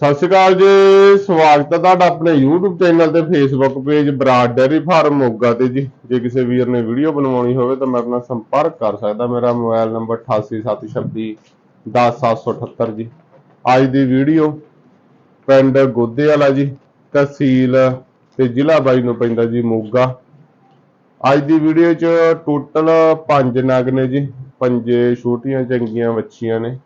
ਸਤਿ ਸ਼੍ਰੀ ਅਕਾਲ ਜੀ, ਸਵਾਗਤ ਹੈ ਤੁਹਾਡਾ ਆਪਣੇ YouTube ਚੈਨਲ ਤੇ Facebook page Brar dairy farm Moga ਤੇ ਜੀ। ਜੇ ਕਿਸੇ ਵੀਰ ਨੇ ਵੀਡੀਓ ਬਣਵਾਉਣੀ ਹੋਵੇ ਤਾਂ ਮੇਰੇ ਨਾਲ ਸੰਪਰਕ ਕਰ ਸਕਦਾ। ਮੇਰਾ ਮੋਬਾਈਲ ਨੰਬਰ 8876 10778 ਜੀ। ਅੱਜ ਦੀ ਵੀਡੀਓ ਪਿੰਡ ਗੋਦੇ ਵਾਲਾ ਜੀ, ਤਹਿਸੀਲ ਤੇ ਜ਼ਿਲ੍ਹਾ ਬਾਈ ਨੂੰ ਪੈਂਦਾ ਜੀ ਮੋਗਾ। ਅੱਜ ਦੀ ਵੀਡੀਓ 'ਚ ਟੋਟਲ 5 ਨਗ ਨੇ ਜੀ। ਪੰਜੇ ਛੋਟੀਆਂ ਚੰਗੀਆਂ ਵੱਛੀਆਂ ਨੇ।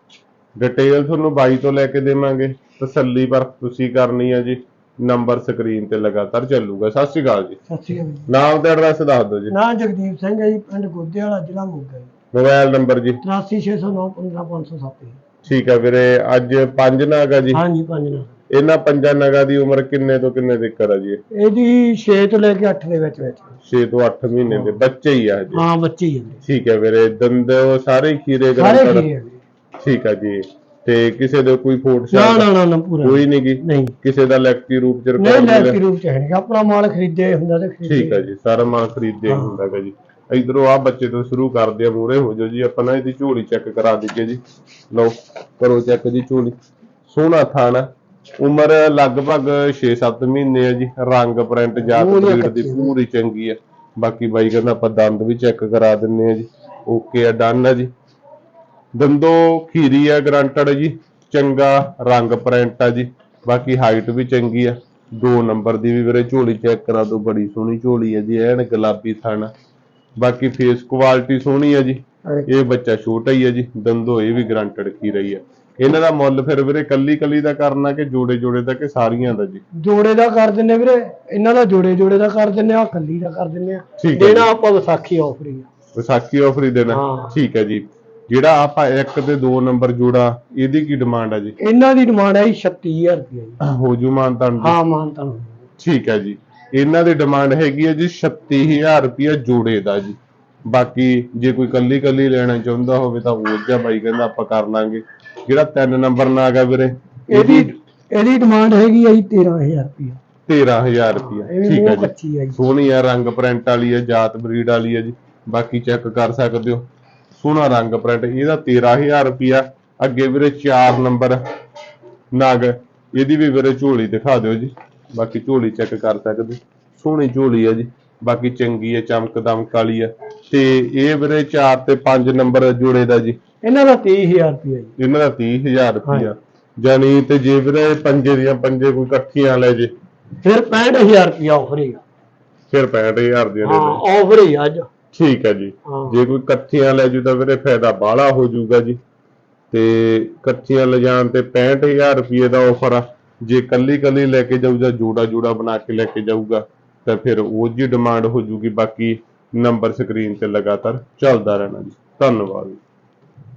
ਡਿਟੇਲ ਤੁਹਾਨੂੰ ਬਾਈ ਤੋਂ ਲੈ ਕੇ ਦੇਵਾਂਗੇ। ਤਸੱਲੀ ਪਰ ਤੁਸੀਂ ਕਰਨੀ ਹੈ ਜੀ। ਨੰਬਰ ਸਕਰੀਨ ਤੇ ਲਗਾਤਾਰ ਚੱਲੂਗਾ। ਸਤਿ ਸ਼੍ਰੀ ਅਕਾਲ ਜੀ। ਸਤਿ ਸ਼੍ਰੀ ਅਕਾਲ ਜੀ। ਨਾਮ ਤੇ ਐਡਰੈਸ ਦੱਸ ਦਿਓ ਜੀ। ਨਾਂ ਜਗਦੀਪ ਸਿੰਘ ਹੈ ਜੀ ਪਿੰਡ ਗੋਦੇ ਵਾਲਾ ਜ਼ਿਲ੍ਹਾ ਮੋਗਾ ਜੀ। ਮੋਬਾਈਲ ਨੰਬਰ ਜੀ। 83609 15507 ਠੀਕ ਹੈ ਵੀਰੇ ਅੱਜ ਪੰਜ ਨਗ ਆ ਜੀ। ਹਾਂਜੀ ਪੰਜ ਨਾਂ ਇਹਨਾਂ ਪੰਜਾਂ ਨਗਾਂ ਦੀ ਉਮਰ ਕਿੰਨੇ ਤੋਂ ਕਿੰਨੇ ਤੱਕ ਆ ਜੀ? ਇਹਦੀ 6 ਤੋਂ ਲੈ ਕੇ 8 ਦੇ ਵਿੱਚ ਵਿੱਚ। 6 ਤੋਂ 8 ਮਹੀਨੇ ਦੇ। ਬੱਚੇ ਹੀ ਆ ਜੀ ਹਾਂ ਬੱਚੇ ਹੀ ਹੁੰਦੇ ਠੀਕ ਹੈ ਵੀਰੇ ਦੰਦ ਸਾਰੇ ਹੀ ਖੀਰੇ ਸਾਰੇ ਗਰੰਟਰ ਖੀਰੇ ਆ। ਠੀਕ ਹੈ ਜੀ। ਤੇ ਕਿਸੇ ਦੇ ਕੋਈ ਫੋਟ ਨਾ ਸ਼ਾਟ ਨਾ ਨਾ ਨਾ ਪੂਰਾ ਕੋਈ ਨਹੀਂ। ਗੀ ਨਹੀਂ। ਕਿਸੇ ਦਾ ਲੈਕਟੀ ਰੂਪ ਚ ਨਹੀਂ ਰਿਕਾਰਡ ਲੈ ਮਿਲਿਆ? ਰੂਪ ਚ ਹੈ ਨਹੀਂ ਆਪਣਾ ਮਾਲ ਖਰੀਦਿਆ ਹੁੰਦਾ ਤੇ ਖਰੀਦਿਆ ਠੀਕ ਹੈ ਜੀ ਸਾਰਾ ਮਾਲ ਖਰੀਦਦੇ ਹਾਂ। ਹੁੰਦਾ ਹੈਗਾ ਜੀ। ਇਧਰੋਂ ਆ ਬੱਚੇ ਤੋਂ ਸ਼ੁਰੂ ਕਰਦੇ ਆ ਮੂਰੇ ਹੋ ਜਾਓ ਜੀ ਆਪਾਂ ਨਾ ਇਹਦੀ ਝੋਲੀ ਚੈੱਕ ਕਰਾ ਦਈਏ ਜੀ। ਲਓ ਕਰੋ ਚੈੱਕ ਜੀ ਝੋਲੀ। ਸੋਹਣਾ ਥਾਣਾ ਉਮਰ ਲਗਭਗ 6-7 ਮਹੀਨੇ ਹੈ ਜੀ। ਰੰਗ ਪ੍ਰਿੰਟ ਜਾਤ ਬਰੀਡ ਦੀ ਕੱਚੀ। ਪੂਰੀ ਚੰਗੀ ਹੈ ਬਾਕੀ ਬਾਈ ਕਹਿੰਦਾ ਆਪਾਂ ਦੰਦ ਵੀ ਚੈੱਕ ਕਰਾ ਦਿੰਨੇ ਆ ਜੀ। ਓਕੇ ਆ ਡਨ ਆ ਜੀ। ਦੰਦੋ ਖੀਰੀ ਆ ਗਰੰਟਡ ਜੀ ਚੰਗਾ ਰੰਗ ਪ੍ਰਿੰਟ ਆ ਜੀ ਬਾਕੀ ਹਾਈਟ ਵੀ ਚੰਗੀ ਆ। ਦੋ ਨੰਬਰ ਦੀ ਵੀ ਵੀਰੇ ਝੋਲੀ ਚੈੱਕ ਕਰਾ ਦੋ ਬੜੀ ਸੋਹਣੀ ਝੋਲੀ ਆ ਜੀ ਐਨ ਗੁਲਾਬੀ ਥਣ ਬਾਕੀ ਫੇਸ ਕੁਆਲਿਟੀ ਸੋਹਣੀ ਆ ਜੀ ਇਹ ਬੱਚਾ ਛੋਟਾ ਹੀ ਆ ਜੀ ਦੰਦੋ ਇਹ ਵੀ ਗਰੰਟਡ ਕੀ ਰਹੀ ਆ। ਇਹਨਾਂ ਦਾ ਮੁੱਲ ਫਿਰ ਵੀਰੇ ਕੱਲੀ ਕੱਲੀ ਦਾ ਕਰਨਾ ਕਿ ਜੋੜੇ ਜੋੜੇ ਦਾ ਕਿ ਸਾਰੀਆਂ ਦਾ ਜੀ? ਜੋੜੇ ਦਾ ਕਰ ਦਿੰਨੇ ਵੀਰੇ ਇਹਨਾਂ ਦਾ ਜੋੜੇ ਜੋੜੇ ਦਾ ਕਰ ਦਿੰਨੇ ਆ ਕੱਲੀ ਦਾ ਕਰ ਦਿੰਨੇ ਆ। ਦੇਣਾ। ਆਪਾਂ ਵਿਸਾਖੀ ਆਫਰ ਹੀ ਆ। ਵਿਸਾਖੀ ਆਫਰ ਹੀ। ਦੇਣਾ। ਠੀਕ ਹੈ ਜੀ। ਜਿਹੜਾ ਆਪਾਂ ਇੱਕ ਤੇ ਦੋ ਨੰਬਰ ਜੋੜਾ ਇਹਦੀ ਕੀ ਡਿਮਾਂਡ ਆ ਜੀ? ਇਹਨਾਂ ਦੀ ਡਿਮਾਂਡ ਹੈ 36000 ਰੁਪਏ ਜੀ। ਹੋ ਜੂ ਮਾਨਤਾਨ ਹਾਂ ਮਾਨਤਾ ਠੀਕ ਹੈ ਜੀ। ਇਹਨਾਂ ਦੀ ਡਿਮਾਂਡ ਹੈਗੀ ਹੈ ਜੀ 36000 ਰੁਪਇਆ ਜੋੜੇ ਦਾ ਜੀ। ਬਾਕੀ ਜੇ ਕੋਈ ਕੱਲੀ ਕੱਲੀ ਲੈਣਾ ਚਾਹੁੰਦਾ ਹੋਵੇ ਤਾਂ ਉਹ ਜਿਹਾ ਬਾਈ ਕਹਿੰਦਾ ਆਪਾਂ ਕਰ ਲਾਂਗੇ। ਜਿਹੜਾ ਤਿੰਨ ਨੰਬਰ ਨਾ ਹੈਗਾ ਵੀਰੇ ਇਹਦੀ ਇਹਦੀ ਡਿਮਾਂਡ ਹੈਗੀ ਹੈ ਜੀ 13000 ਰੁਪਏ 13000 ਰੁਪਇਆ ਇਹ ਵੀ ਠੀਕ ਹੈ ਜੀ। ਸੋਹਣੀ ਆ ਰੰਗ ਪ੍ਰਿੰਟ ਵਾਲੀ ਹੈ ਜਾਤ ਬਰੀਡ ਵਾਲੀ ਹੈ ਜੀ। ਬਾਕੀ ਚੈੱਕ ਕਰ ਸਕਦੇ ਹੋ। ਸੋਹਣਾ ਰੰਗ ਪ੍ਰਿੰਟ ਇਹਦਾ 13000 ਰੁਪਿਆ ਅੱਗੇ ਵੀਰੇ 4 ਨੰਬਰ ਨਗ ਇਹਦੀ ਵੀ ਵੀਰੇ ਝੋਲੀ ਦਿਖਾ ਦਿਓ ਜੀ। ਬਾਕੀ ਝੋਲੀ ਚੈੱਕ ਕਰ ਸਕਦੇ। ਸੋਹਣੀ ਝੋਲੀ ਹੈ ਜੀ। ਬਾਕੀ ਚੰਗੀ ਹੈ ਚਮਕ ਦਮਕ ਵਾਲੀ ਹੈ ਤੇ ਇਹ ਵੀਰੇ 4 ਤੇ 5 ਨੰਬਰ ਜੋੜੇ ਦਾ ਜੀ। ਇਹਨਾਂ ਦਾ 30000 ਰੁਪਏ ਜੀ। ਇਹਨਾਂ ਦਾ 30000 ਰੁਪਿਆ ਜਾਨੀ ਤੇ ਜੇ ਵੀਰੇ ਪੰਜੇ ਦੀਆਂ ਪੰਜੇ ਕੋਈ ਇਕੱਠੀਆਂ ਲੈ ਜੇ। ਫਿਰ 65000 ਰੁਪਏ ਆਫਰ ਹੀ ਆ। ਫਿਰ 65000 ਦੀਆਂ ਦੇ ਦੇ ਆਫਰ ਹੀ ਆ ਅੱਜ। ਠੀਕ ਹੈ ਜੀ। ਹਾਂ। ਜੇ ਕੋਈ ਇਕੱਠੀਆਂ ਲੈ ਜੂ ਤਾਂ ਵੀਰੇ ਫਾਇਦਾ ਬਾਹਲਾ ਹੋ ਜਾਊਗਾ ਜੀ। ਤੇ ਇਕੱਠੀਆਂ ਲਿਜਾਣ ਤੇ 65000 ਰੁਪਏ ਦਾ ਆਫਰ ਆ। ਜੇ ਕੱਲੀ ਕੱਲੀ ਲੈ ਕੇ ਜਾਊ ਜਾਂ ਜੋੜਾ ਜੋੜਾ ਬਣਾ ਕੇ ਲੈ ਕੇ ਜਾਊਗਾ ਤਾਂ ਫਿਰ ਉਹ ਜੀ ਡਿਮਾਂਡ ਹੋ ਜੂਗੀ। ਬਾਕੀ ਨੰਬਰ ਸਕਰੀਨ ਤੇ ਲਗਾਤਾਰ ਚੱਲਦਾ ਰਹਿਣਾ ਜੀ। ਧੰਨਵਾਦ।